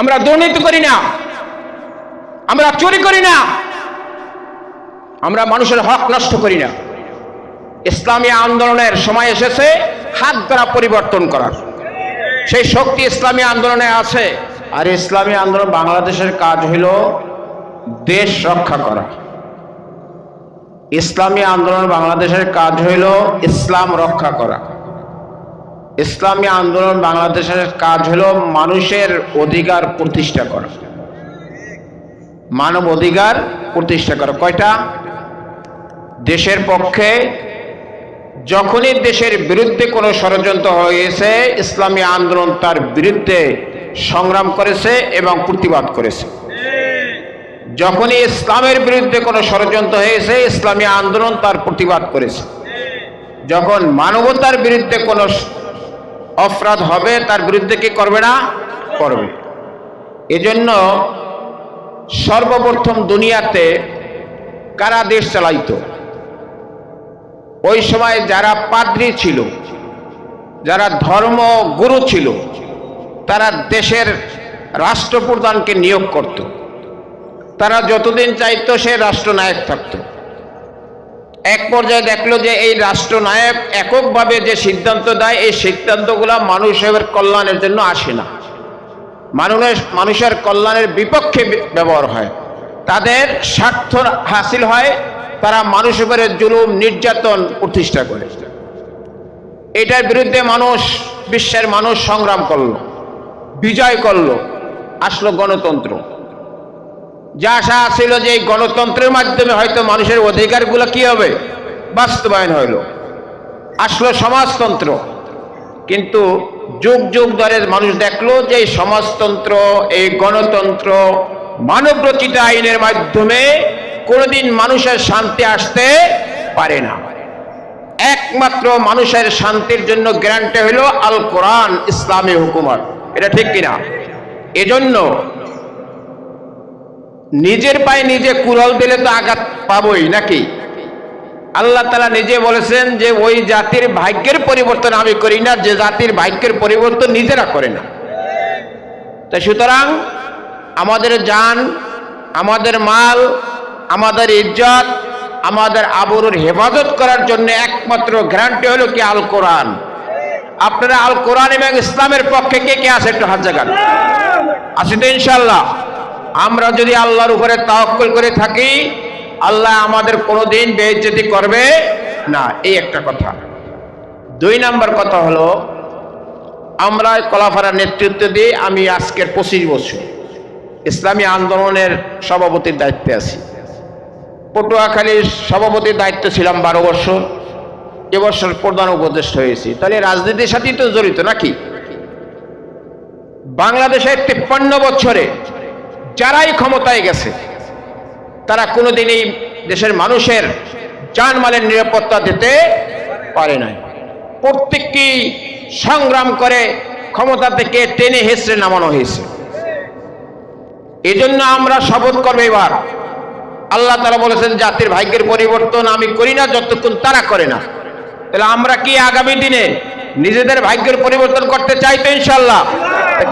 আমরা দুর্নীতি করি না। আমরা চুরি করি না। আমরা মানুষের হক নষ্ট করি না। ইসলামী আন্দোলনের সময় এসেছে, হাত দ্বারা পরিবর্তন করার। সেই শক্তি ইসলামী আন্দোলনে আছে। আর ইসলামী আন্দোলন বাংলাদেশের কাজ হইল দেশ রক্ষা করা। ইসলামী আন্দোলন বাংলাদেশের কাজ হইল ইসলাম রক্ষা করা। ইসলামী আন্দোলন বাংলাদেশের কাজ হলো মানুষের অধিকার প্রতিষ্ঠা করা। মানব অধিকার প্রতিষ্ঠা করা। কয়টা? দেশের পক্ষে যখনই দেশের বিরুদ্ধে কোনো ষড়যন্ত্র হয়েছে, ইসলামী আন্দোলন তার বিরুদ্ধে সংগ্রাম করেছে এবং প্রতিবাদ করেছে। যখনই ইসলামের বিরুদ্ধে কোনো ষড়যন্ত্র হয়েছে, ইসলামী আন্দোলন তার প্রতিবাদ করেছে। যখন মানবতার বিরুদ্ধে কোনো অপরাধ হবে, তার বিরুদ্ধে কি করবে না? করবে। এজন্য সর্বপ্রথম দুনিয়াতে কারা দেশ চালাইত? ওই সময় যারা পাদ্রী ছিল, যারা ধর্ম গুরু ছিল, তারা দেশের রাষ্ট্রপ্রধানকে নিয়োগ করত। তারা যতদিন চাইতো সে রাষ্ট্রনায়ক থাকতো। এক পর্যায়ে দেখল যে এই রাষ্ট্রনায়ক এককভাবে যে সিদ্ধান্ত দেয়, এই সিদ্ধান্তগুলো মানুষের কল্যাণের জন্য আসে না। মানুষের মানুষের কল্যাণের বিপক্ষে ব্যবহার হয়। তাদের স্বার্থ হাসিল হয়, তারা মানুষের জুলুম, নির্যাতন প্রতিষ্ঠা করে। এটার বিরুদ্ধে মানুষ বিশ্বের মানুষ সংগ্রাম করল, বিজয় করল, আসলো গণতন্ত্র। যা আশা ছিল যে এই গণতন্ত্রের মাধ্যমে হয়তো মানুষের অধিকারগুলো কি হবে? বাস্তবায়ন হইল। আসলো সমাজতন্ত্র। কিন্তু যুগ যুগ ধরে মানুষ দেখল যে এই সমাজতন্ত্র, এই গণতন্ত্র মানব রচিত আইনের মাধ্যমে কোনোদিন মানুষের শান্তি আসতে পারে না। একমাত্র মানুষের শান্তির জন্য গ্যারান্টি হইল আল কোরআন, ইসলামী হুকুমত। এটা ঠিক কিনা? এজন্য নিজের পায়ে নিজে কুরল দিলে তো আঘাত পাবই নাকি? আল্লাহ তালা নিজে বলেছেন যে ওই জাতির ভাগ্যের পরিবর্তন আমি করি না, যে জাতির ভাগ্যের পরিবর্তন নিজেরা করে না। তাই সুতরাং আমাদের যান আমাদের মাল, আমাদের ইজ্জত, আমাদের আবরুর হেফাজত করার জন্য একমাত্র গ্যারান্টি হলো কি আল কোরআন। আপনারা আল কোরআন এবং ইসলামের পক্ষে কে কে আছে একটু হাত আছে তো ইনশাল্লাহ আমরা যদি আল্লাহর উপরে তাওয়াক্কুল করে থাকি, আল্লাহ আমাদের কোনোদিন বেইজ্জতি করবে না। এই একটা কথা। দুই নাম্বার কথা হলো, আমরা কলাফারা নেতৃত্ব দিয়ে আমি আজকের পঁচিশ বছর ইসলামী আন্দোলনের সভাপতির দায়িত্বে আছি। পটুয়াখালীর সভাপতির দায়িত্ব ছিলাম বারো বছর। এবছর প্রধান উপদেষ্টা হয়েছি। তাহলে রাজনীতির সাথেই তো জড়িত নাকি? বাংলাদেশের তিপ্পান্ন বছরে যারাই ক্ষমতায় গেছে, তারা কোনোদিনই দেশের মানুষের জানমালের নিরাপত্তা দিতে পারে নাই। প্রত্যেকটি সংগ্রাম করে ক্ষমতা থেকে টেনে হেসড়ে নামানো হয়েছে। এই জন্য আমরা শপথ করব এবার। আল্লাহ তারা বলেছেন, জাতির ভাগ্যের পরিবর্তন আমি করি না, যতক্ষণ তারা করে না। তাহলে আমরা কি আগামী দিনে নিজেদের ভাগ্যের পরিবর্তন করতে চাই তো ইনশাল্লাহ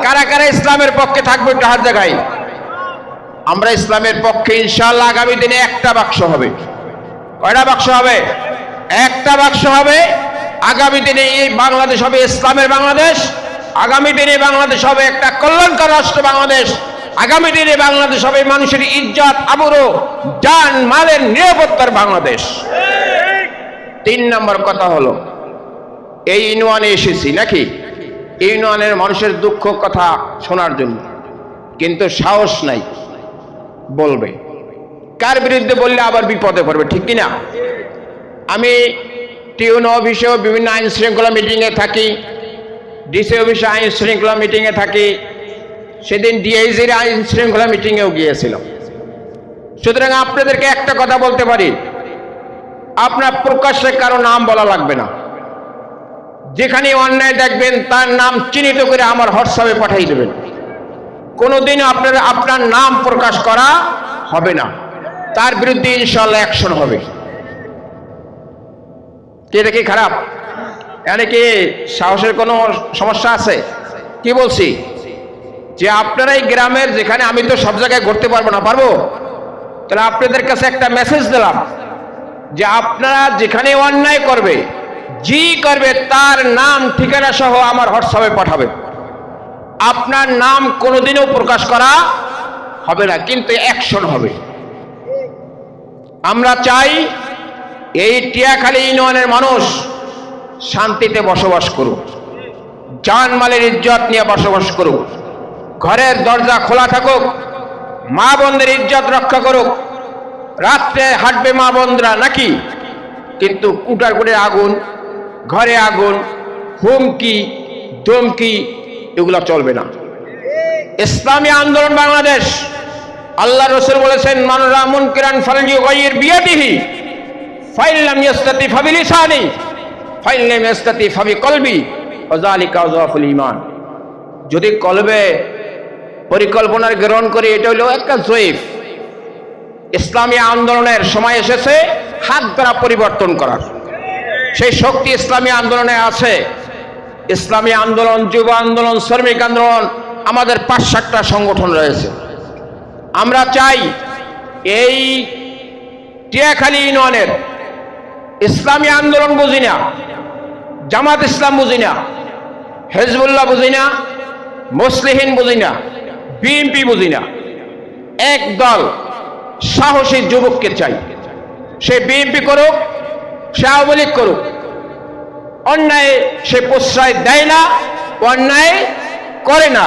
কারা কারা ইসলামের পক্ষে থাকবে একটু হাত জায়গায় আমরা ইসলামের পক্ষে ইনশাল্লাহ আগামী দিনে একটা বাক্স হবে। কয়টা বাক্স হবে? একটা বাক্স হবে, আগামী দিনে এই বাংলাদেশ হবে ইসলামের বাংলাদেশ, আগামী দিনে বাংলাদেশ হবে একটা কল্যাণকর রাষ্ট্র বাংলাদেশ, আগামী দিনে বাংলাদেশ হবে মানুষের ইজ্জত আবরো জান, মালের নিরাপত্তার বাংলাদেশ। তিন নম্বর কথা হলো, এই ইউনিয়নে এসেছি নাকি? ইউনিয়নের মানুষের দুঃখ কথা শোনার জন্য। কিন্তু সাহস নাই। বলবে। কার বিরুদ্ধে বললে আবার বিপদে পড়বে, ঠিক কিনা? আমি টিউন অফিসেও বিভিন্ন আইন শৃঙ্খলা মিটিংয়ে থাকি, ডিসি অফিসে আইন শৃঙ্খলা মিটিংয়ে থাকি, সেদিন ডিআইজির আইন শৃঙ্খলা মিটিংয়েও গিয়েছিলাম। সুতরাং আপনাদেরকে একটা কথা বলতে পারি, আপনার প্রকাশ্যে কারও নাম বলা লাগবে না। যেখানে অন্যায় দেখবেন, তার নাম চিহ্নিত করে আমার হোয়াটসঅ্যাপে পাঠিয়ে দেবেন। কোনোদিন আপনার আপনার নাম প্রকাশ করা হবে না। তার বিরুদ্ধে ইনশাল্লাহ অ্যাকশন হবে। এটা কি খারাপ? এখানে কি সাহসের কোনো সমস্যা আছে? কি বলছি? যে আপনারা এই গ্রামের যেখানে আমি তো সব জায়গায় ঘুরতে পারব না, পারব? তাহলে আপনাদের কাছে একটা মেসেজ দিলাম যে আপনারা যেখানে অন্যায় করবে জি করবে, তার নাম, ঠিকানা সহ আমার হোয়াটসঅ্যাপে পাঠাবে। আপনার নাম কোনোদিনও প্রকাশ করা হবে না, কিন্তু অ্যাকশন হবে। আমরা চাই এই টিয়াখালী ইউনিয়নের মানুষ শান্তিতে বসবাস করুক, জানমালের ইজ্জত নিয়ে বসবাস করুক, ঘরের দরজা খোলা থাকুক, মা বোনদের ইজ্জত রক্ষা করুক। রাত্রে হাঁটবে মা বোনরা নাকি? কিন্তু কুটার করে আগুন, ঘরে আগুন, হুমকি, ধমকি এগুলো চলবে না। ইসলামী আন্দোলন বাংলাদেশ। আল্লাহ রসুল বলেছেন মানুরা মুন কিরান ফালজি গাইয়ের বিয়াদিহি ফাইল্লাম ইয়াস্তাতি ফাবিলিসানি ফাইল্লাম ইয়াস্তাতি ফাবি কলবি ওয়াজালিকা ওয়াজাফুল ঈমান। যদি কলবে পরিকল্পনার গ্রহণ করি, এটা হলো একটা জয়ীফ। ইসলামী আন্দোলনের সময় এসেছে, হাত দ্বারা পরিবর্তন করার। সেই শক্তি ইসলামী আন্দোলনে আছে। ইসলামী আন্দোলন, যুব আন্দোলন, শ্রমিক আন্দোলন, আমাদের পাঁচ সাতটা সংগঠন রয়েছে। আমরা চাই এই টিয়াখালী ইউনিয়নের ইসলামী আন্দোলন বুঝি না, জামাত ইসলাম বুঝি না, হেজবুল্লাহ বুঝি না, মুসলিহীন বুঝি না, বিএনপি বুঝি না। এক দল সাহসী যুবককে চাই। সে বিএনপি করুক, সে আওয়ামী লীগ করুক অন্যায় সে প্রশ্রয় দেয় না, অন্যায় করে না।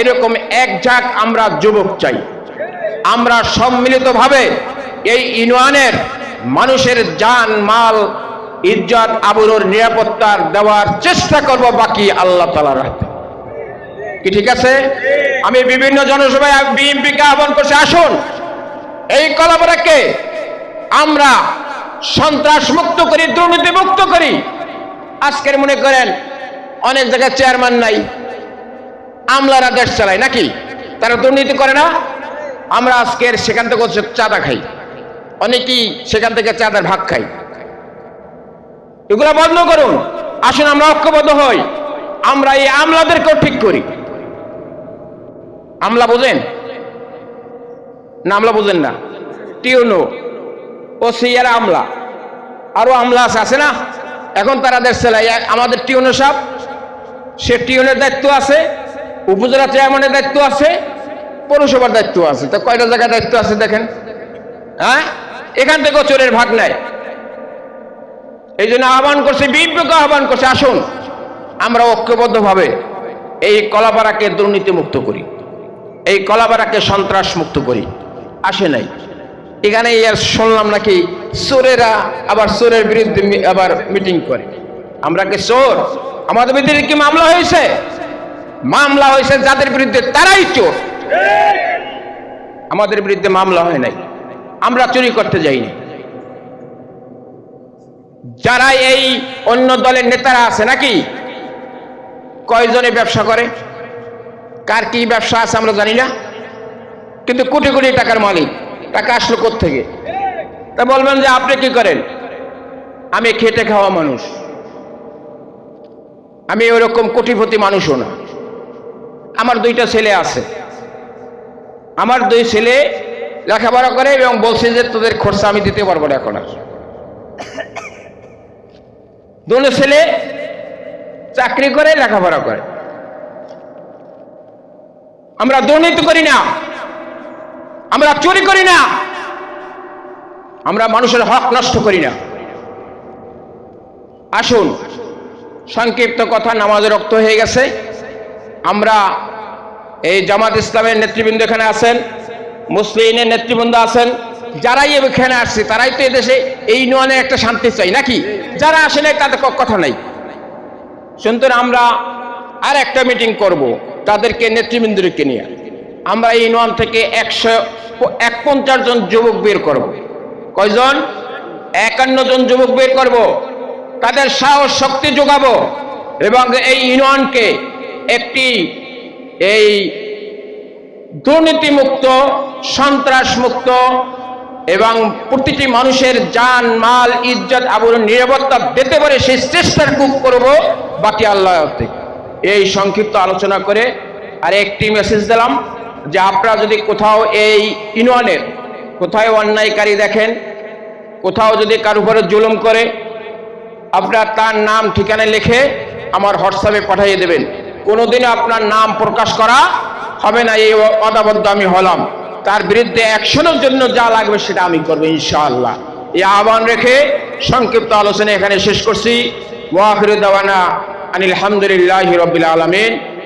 এরকম এক ঝাঁক আমরা যুবক চাই। আমরা সম্মিলিতভাবে এই ইউনিয়নের মানুষের জান, মাল, ইজ্জত, আবরুর নিরাপত্তার দেওয়ার চেষ্টা করব বাকি আল্লাহ হাতে। কি ঠিক আছে? আমি বিভিন্ন জনসভায় বিএনপিকে আহ্বান করছি, আসুন। এই কলাবরাকে আমরা সন্ত্রাস মুক্ত করি, দুর্নীতি মুক্ত করি। আজকের মনে করেন অনেক জায়গায় চেয়ারম্যান নাই, আমলারা দেশ চালায়, নাকি? তারা দুর্নীতি করে না? আমরা আজকের সেখান থেকে চাঁদা খাই। অনেকেই সেখান থেকে চাঁদার ভাগ খাই এগুলো বন্ধ করুন। আসুন, আমরা ঐক্যবদ্ধ হই। আমরা এই আমলাদেরকেও ঠিক করি। আমলা বোঝেন? না, আমলা বোঝেন না। টিউনো ও সিয়ার আমলা। আরও আমলা আছে আছে না? এখন তারা চালায় আমাদের টিউনো সাহেব, সে টিউনের দায়িত্ব আছে, উপজেলা চেয়ারম্যানের দায়িত্ব আছে, পৌরসভার দায়িত্ব আছে। তো কয়টা জায়গায় দায়িত্ব আছে দেখেন? হ্যাঁ? এখান থেকেও চোরের ভাগ নেয় এই জন্য আহ্বান করছে, বিএনপিকে আহ্বান করছে, আসুন, আমরা ঐক্যবদ্ধভাবে এই কলাপাড়াকে দুর্নীতি মুক্ত করি, এই কলাপাড়াকে সন্ত্রাস মুক্ত করি। আসে নাই। এখানে আর শুনলাম নাকি চোরেরা আবার চোরের বিরুদ্ধে আবার মিটিং করে। আমরা কি চোর? আমাদের বিরুদ্ধে কি মামলা হয়েছে? মামলা হয়েছে যাদের বিরুদ্ধে তারাই চোর। আমাদের বিরুদ্ধে মামলা হয় নাই। আমরা চুরি করতে যাইনি। যারা এই অন্য দলের নেতারা আছে নাকি? কয়জনে ব্যবসা করে? কার কি ব্যবসা আছে আমরা জানি না। কিন্তু কোটি কোটি টাকার মালিক। টাকা আসলো থেকে তা বলবেন যে আপনি কি করেন? আমি খেটে খাওয়া মানুষ। আমি ওরকম কোটিপতি মানুষও না। আমার দুইটা ছেলে আছে। আমার দুই ছেলে লেখাপড়া করে এবং বলছে যে তোদের খরচা আমি দিতে পারব না এখন আর। দুটো ছেলে চাকরি করে, লেখাপড়া করে। আমরা দুর্নীতি করি না। আমরা চুরি করি না। আমরা মানুষের হক নষ্ট করি না। আসুন, সংক্ষিপ্ত কথা, নামাজে রক্ত হয়ে গেছে। আমরা এই জামাত ইসলামের নেতৃবৃন্দ এখানে আছেন, মুসলিমের নেতৃবৃন্দ আছেন। যারাই এখানে আসছে, তারাই তো এদেশে এই ইউনিয়নে একটা শান্তি চাই, নাকি? যারা আসে নাই, তাদের কথা নাই। সুতরাং আমরা আর একটা মিটিং করব, তাদেরকে নেতৃবৃন্দকে নিয়ে। আমরা এই ইউনিয়ন থেকে একশো এক পঞ্চাশ জন যুবক বের করব। কয়জন? একান্ন জন যুবক বের করব। তাদের সাহস, শক্তি যোগাবো এবং এই ইউনিয়নকে একটি এই দুর্নীতিমুক্ত, সন্ত্রাসমুক্ত এবং প্রতিটি মানুষের জান, মাল, ইজ্জত আবরণ নিরাপত্তা দিতে পারে সেই চেষ্টার কুপ করব বাকি আল্লাহ। এই সংক্ষিপ্ত আলোচনা করে আর একটি মেসেজ দিলাম। যে আপনারা যদি কোথাও এই ইউনিয়নের কোথায় অন্যায়কারী দেখেন, কোথাও যদি কার উপরে জুলুম করে, আপনার তার নাম, ঠিকানা লিখে আমার হোয়াটসঅ্যাপে পাঠিয়ে দেবেন। কোনোদিনও আপনার নাম প্রকাশ করা হবে না, এই অদাবদ্ধ আমি হলাম। তার বিরুদ্ধে অ্যাকশনের জন্য যা লাগবে সেটা আমি করব ইনশাআল্লাহ। এই আহ্বান রেখে সংক্ষিপ্ত আলোচনা এখানে শেষ করছি। ওয়াখির দাওয়ানা আনিল হামদুলিল্লাহ রবিল আলমিন।